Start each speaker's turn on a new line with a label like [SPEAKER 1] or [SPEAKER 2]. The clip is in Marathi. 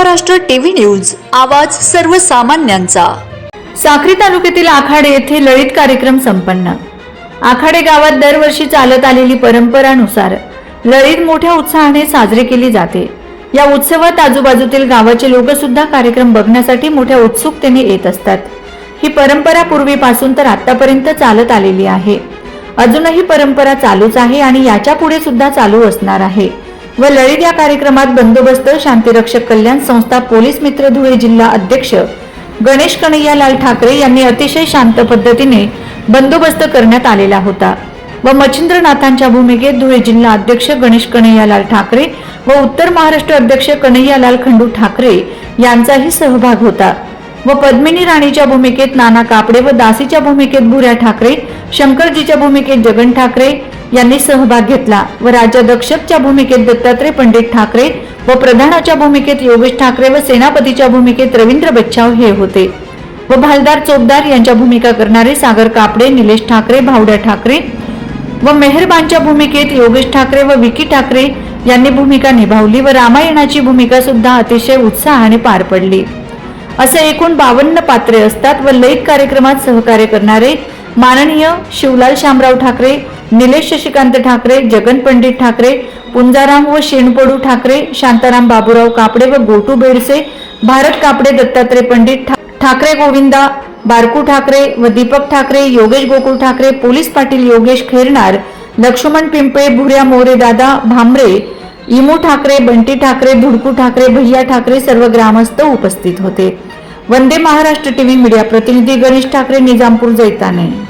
[SPEAKER 1] महाराष्ट्र टीव्ही न्यूज आवाज सर्वसामान्यांचा.
[SPEAKER 2] साक्री तालुक्यातील आखाडे येथे ललित कार्यक्रम संपन्न. आखाडे गावात दरवर्षी चालत आलेली परंपरानुसार ललित मोठ्या उत्साहाने साजरी केली जाते. या उत्सवात आजूबाजूतील गावाचे लोक सुद्धा कार्यक्रम बघण्यासाठी मोठ्या उत्सुकतेने येत असतात. ही परंपरा पूर्वीपासून तर आतापर्यंत चालत आलेली आहे. अजूनही परंपरा चालूच आहे आणि याच्यापुढे सुद्धा चालू असणार आहे. व ललित या कार्यक्रमात बंदोबस्त शांतिरक्षक कल्याण संस्था पोलीस मित्र धुळे जिल्हा अध्यक्ष गणेश कन्हैयालाल ठाकरे यांनी अतिशय शांत पद्धतीने बंदोबस्त करण्यात आलेला होता व मच्छिंद्रनाथांच्या भूमिकेत धुळे जिल्हा अध्यक्ष गणेश कन्हैयालाल ठाकरे व उत्तर महाराष्ट्र अध्यक्ष कन्हैयालाल खंडू ठाकरे यांचाही सहभाग होता. व पद्मिनी राणीच्या भूमिकेत नाना कापडे व दासीच्या भूमिकेत भुऱ्या ठाकरे शंकरजीच्या भूमिकेत जगन ठाकरे यांनी सहभाग घेतला व राज्याध्यक्षच्या भूमिकेत दत्तात्रय पंडित ठाकरे व प्रधानाच्या भूमिकेत योगेश ठाकरे व सेनापतीच्या भूमिकेत रवींद्र बच्चाव हे होते. व भालदार चोपदार यांच्या भूमिका करणारे सागर कापडे निलेश ठाकरे भावड्या ठाकरे व मेहरबानच्या भूमिकेत योगेश ठाकरे व विकी ठाकरे यांनी भूमिका निभावली व रामायणाची भूमिका सुद्धा अतिशय उत्साहाने पार पडली. असे एकूण बावन्न पात्रे असतात व लयित कार्यक्रमात सहकार्य करणारे माननीय शिवलाल शामराव ठाकरे निलेश शशिकांत ठाकरे जगन पंडित ठाकरे पुंजाराम व शेणपडू ठाकरे शांताराम बाबूराव कापडे व गोटू बेडसे भारत कापडे दत्तात्रय पंडित ठाकरे गोविंदा बारकू ठाकरे व दीपक ठाकरे योगेश गोकुळ ठाकरे पोलीस पाटील योगेश खेरणार लक्ष्मण पिंपळे भुऱ्या मोरे दादा भांबरे इमू ठाकरे बंटी ठाकरे धुडकू ठाकरे भैया ठाकरे सर्व ग्रामस्थ उपस्थित होते. वंदे महाराष्ट्र टीव्ही मीडिया प्रतिनिधी गणेश ठाकरे निजामपूर जैताने.